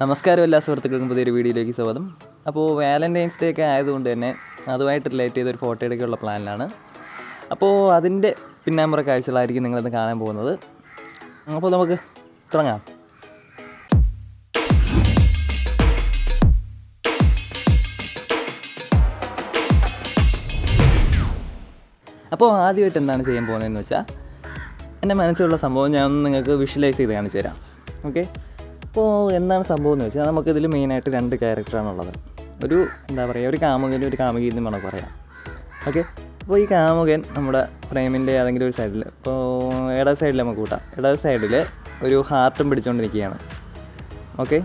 നമസ്കാരം എല്ലാ സുഹൃത്തുക്കൾക്കും പുതിയൊരു വീഡിയോയിലേക്ക് സ്വാഗതം. അപ്പോൾ വാലന്റൈൻസ് ഡേ ഒക്കെ ആയതുകൊണ്ട് തന്നെ അതുമായിട്ട് റിലേറ്റ് ചെയ്തൊരു ഫോട്ടോ എടുക്കാനുള്ള പ്ലാനിലാണ്. അപ്പോൾ അതിന്റെ പിന്നാമ്പുറ കാഴ്ചകളായിരിക്കും നിങ്ങളിന്ന് കാണാൻ പോകുന്നത്. അപ്പോൾ നമുക്ക് തുടങ്ങാം. അപ്പോൾ ആദ്യമായിട്ട് എന്താണ് ചെയ്യാൻ പോകുന്നതെന്ന് വെച്ചാൽ എന്റെ മനസ്സിലുള്ള സംഭവം ഞാൻ നിങ്ങൾക്ക് വിഷ്വലൈസ് ചെയ്ത് കാണിച്ചു തരാം ഓക്കെ അപ്പോൾ എന്താണ് സംഭവം എന്ന് വെച്ചാൽ നമുക്കിതിൽ മെയിനായിട്ട് രണ്ട് ക്യാരക്ടറാണ് ഉള്ളത്. ഒരു എന്താ പറയുക ഒരു കാമുകനും ഒരു കാമുകി വേണം പറയാം. ഓക്കെ അപ്പോൾ ഈ കാമുകൻ നമ്മുടെ ഫ്രെയിമിന്റെ ഏതെങ്കിലും ഒരു സൈഡിൽ ഇപ്പോൾ ഇട സൈഡിൽ നമുക്ക് കൂട്ടാം. ഇട സൈഡിൽ ഒരു ഹാർട്ടും പിടിച്ചുകൊണ്ട് നിൽക്കുകയാണ് ഓക്കെ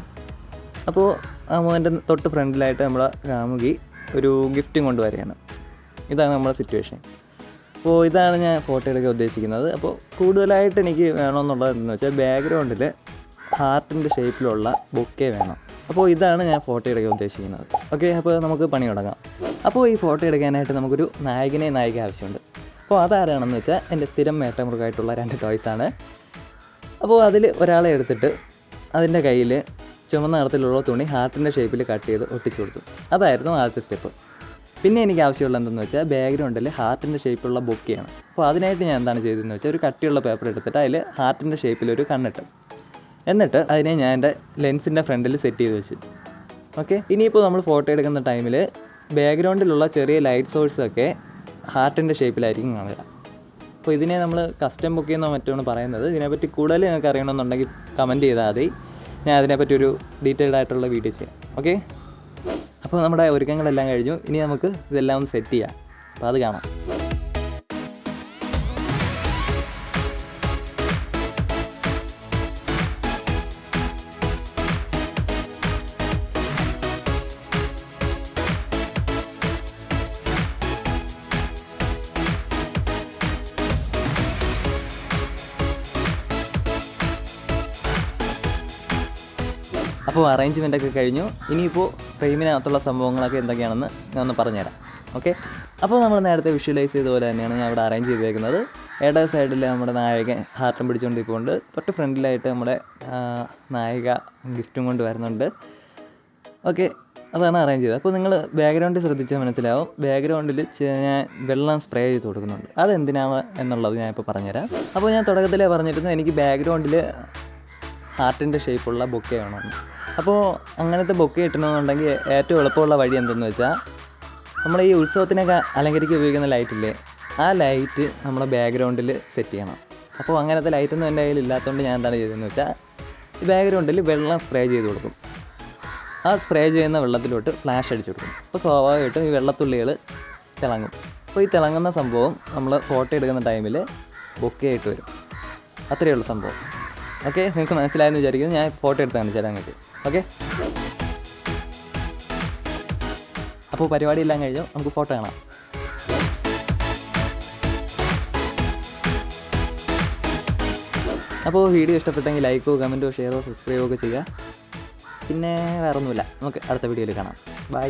അപ്പോൾ കാമുകന്റെ തൊട്ട് ഫ്രണ്ടിലായിട്ട് നമ്മുടെ കാമുകി ഒരു ഗിഫ്റ്റും കൊണ്ടുവരികയാണ്. ഇതാണ് നമ്മുടെ സിറ്റുവേഷൻ അപ്പോൾ ഇതാണ് ഞാൻ ഫോട്ടോ എടുക്കാൻ ഉദ്ദേശിക്കുന്നത്. അപ്പോൾ കൂടുതലായിട്ട് എനിക്ക് വേണമെന്നുള്ളത് എന്ന് വെച്ചാൽ ബാക്ക്ഗ്രൗണ്ടിൽ ഹാർട്ടിന്റെ ഷേപ്പിലുള്ള ബൊക്കെ വേണം. അപ്പോൾ ഇതാണ് ഞാൻ ഫോട്ടോ എടുക്കാൻ ഉദ്ദേശിക്കുന്നത്. ഓക്കെ അപ്പോൾ നമുക്ക് പണി തുടങ്ങാം. അപ്പോൾ ഈ ഫോട്ടോ എടുക്കാനായിട്ട് നമുക്കൊരു നായകനെ നായിക ആവശ്യമുണ്ട്. അപ്പോൾ അതാരാണെന്ന് വെച്ചാൽ എന്റെ സ്ഥിരം മേട്ടമുറുകായിട്ടുള്ള രണ്ട് ടോയ്സാണ് അപ്പോൾ അതിൽ ഒരാളെ എടുത്തിട്ട് അതിന്റെ കയ്യിൽ ചുമന്ന നിറത്തിലുള്ള തുണി ഹാർട്ടിന്റെ ഷേപ്പിൽ കട്ട് ചെയ്ത് ഒട്ടിച്ചു കൊടുത്തു. അതായിരുന്നു ആദ്യത്തെ സ്റ്റെപ്പ്. പിന്നെ എനിക്ക് ആവശ്യമുള്ള എന്തെന്ന് വെച്ചാൽ ബാക്ക്ഗ്രൗണ്ടിൽ ഹാർട്ടിന്റെ ഷേപ്പിലുള്ള ബൊക്കെയാണ്. അപ്പോൾ അതിനായിട്ട് ഞാൻ എന്താണ് ചെയ്തതെന്ന് വെച്ചാൽ ഒരു കട്ടിയുള്ള പേപ്പർ എടുത്തിട്ട് അതിൽ ഹാർട്ടിന്റെ ഷേപ്പിൽ ഒരു കണ്ണിട്ട്. എന്നിട്ട് അതിനെ ഞാൻ എന്റെ ലെൻസിന്റെ ഫ്രണ്ടിൽ സെറ്റ് ചെയ്ത് വെച്ച്. ഓക്കെ ഇനിയിപ്പോൾ നമ്മൾ ഫോട്ടോ എടുക്കുന്ന ടൈമിൽ ബാക്ക്ഗ്രൗണ്ടിലുള്ള ചെറിയ ലൈറ്റ് സോഴ്സൊക്കെ ഹാർട്ടിന്റെ ഷേപ്പിലായിരിക്കും കാണുക. അപ്പോൾ ഇതിനെ നമ്മൾ കസ്റ്റം ബുക്ക് ചെയ്യുന്ന മറ്റാണ് പറയുന്നത്. ഇതിനെപ്പറ്റി കൂടുതൽ നിങ്ങൾക്ക് അറിയണമെന്നുണ്ടെങ്കിൽ കമന്റ് ചെയ്താൽ മതി. ഞാൻ അതിനെപ്പറ്റി ഒരു ഡീറ്റെയിൽഡ് ആയിട്ടുള്ള വീഡിയോ ചെയ്യാം. ഓക്കെ അപ്പോൾ നമ്മുടെ ഒരുക്കങ്ങളെല്ലാം കഴിഞ്ഞു. ഇനി നമുക്ക് ഇതെല്ലാം ഒന്ന് സെറ്റ് ചെയ്യാം. അപ്പോൾ അത് കാണാം. അപ്പോൾ അറേഞ്ച്മെന്റ് ഒക്കെ കഴിഞ്ഞു. ഇനിയിപ്പോൾ ഫ്രെയിമിനകത്തുള്ള സംഭവങ്ങളൊക്കെ എന്തൊക്കെയാണെന്ന് ഞാൻ ഒന്ന് പറഞ്ഞുതരാം. ഓക്കെ അപ്പോൾ നമ്മൾ നേരത്തെ വിഷ്വലൈസ് ചെയ്ത പോലെ തന്നെയാണ് ഞാൻ ഇവിടെ അറേഞ്ച് ചെയ്തേക്കുന്നത്. ഇടത് സൈഡിൽ നമ്മുടെ നായകൻ ഹാർട്ടും പിടിച്ചുകൊണ്ടിരിക്കുന്നുണ്ട് തൊട്ട് ഫ്രണ്ടിലായിട്ട് നമ്മുടെ നായിക ഗിഫ്റ്റും കൊണ്ട് വരുന്നുണ്ട്. ഓക്കെ അതാണ് അറേഞ്ച് ചെയ്തത്. അപ്പോൾ നിങ്ങൾ ബാക്ക്ഗ്രൗണ്ടിൽ ശ്രദ്ധിച്ചാൽ മനസ്സിലാവും. ബാക്ക്ഗ്രൗണ്ടിൽ ഞാൻ വെള്ളം സ്പ്രേ ചെയ്ത് കൊടുക്കുന്നുണ്ട്. അതെന്തിനാണ് എന്നുള്ളത് ഞാനിപ്പോൾ പറഞ്ഞുതരാം. അപ്പോൾ ഞാൻ തുടക്കത്തിലേ പറഞ്ഞിരുന്നു എനിക്ക് ബാക്ക്ഗ്രൗണ്ടിൽ ഹാർട്ടിന്റെ ഷേപ്പുള്ള ബൊക്കെ വേണം. അപ്പോൾ അങ്ങനത്തെ ബൊക്കെ കിട്ടണമെന്നുണ്ടെങ്കിൽ ഏറ്റവും എളുപ്പമുള്ള വഴി എന്തെന്ന് വെച്ചാൽ നമ്മൾ ഈ ഉത്സവത്തിനൊക്കെ അലങ്കരിക്കാൻ ഉപയോഗിക്കുന്ന ലൈറ്റില്ലേ ആ ലൈറ്റ് നമ്മുടെ ബാക്ക്ഗ്രൗണ്ടിൽ സെറ്റ് ചെയ്യണം. അപ്പോൾ അങ്ങനത്തെ ലൈറ്റൊന്നും എന്റെ കയ്യിൽ ഇല്ലാത്തതുകൊണ്ട് ഞാൻ എന്താണ് ചെയ്തതെന്ന് വെച്ചാൽ ഈ ബാക്ക്ഗ്രൗണ്ടിൽ വെള്ളം സ്പ്രേ ചെയ്ത് കൊടുക്കും. ആ സ്പ്രേ ചെയ്യുന്ന വെള്ളത്തിലോട്ട് ഫ്ലാഷ് അടിച്ചു കൊടുക്കും. അപ്പോൾ സ്വാഭാവികമായിട്ടും ഈ വെള്ളത്തുള്ളികൾ തിളങ്ങും. അപ്പോൾ ഈ തിളങ്ങുന്ന സംഭവം നമ്മൾ ഫോട്ടോ എടുക്കുന്ന ടൈമിൽ ബൊക്കെ ആയിട്ട് വരും. അത്രയേ ഉള്ളൂ സംഭവം. ഓക്കെ നിങ്ങൾക്ക് മനസ്സിലായെന്ന് വിചാരിക്കുന്നു. ഞാൻ ഫോട്ടോ എടുത്ത് കാണിച്ചു തരാം നിങ്ങൾക്ക് ഓക്കെ അപ്പോൾ പരിപാടി എല്ലാം കഴിഞ്ഞു. നമുക്ക് ഫോട്ടോ കാണാം. അപ്പോൾ വീഡിയോ ഇഷ്ടപ്പെട്ടെങ്കിൽ ലൈക്കോ കമന്റോ ഷെയറോ സബ്സ്ക്രൈബോ ഒക്കെ ചെയ്യുക. പിന്നെ വേറൊന്നുമില്ല. നമുക്ക് അടുത്ത വീഡിയോയിൽ കാണാം. ബൈ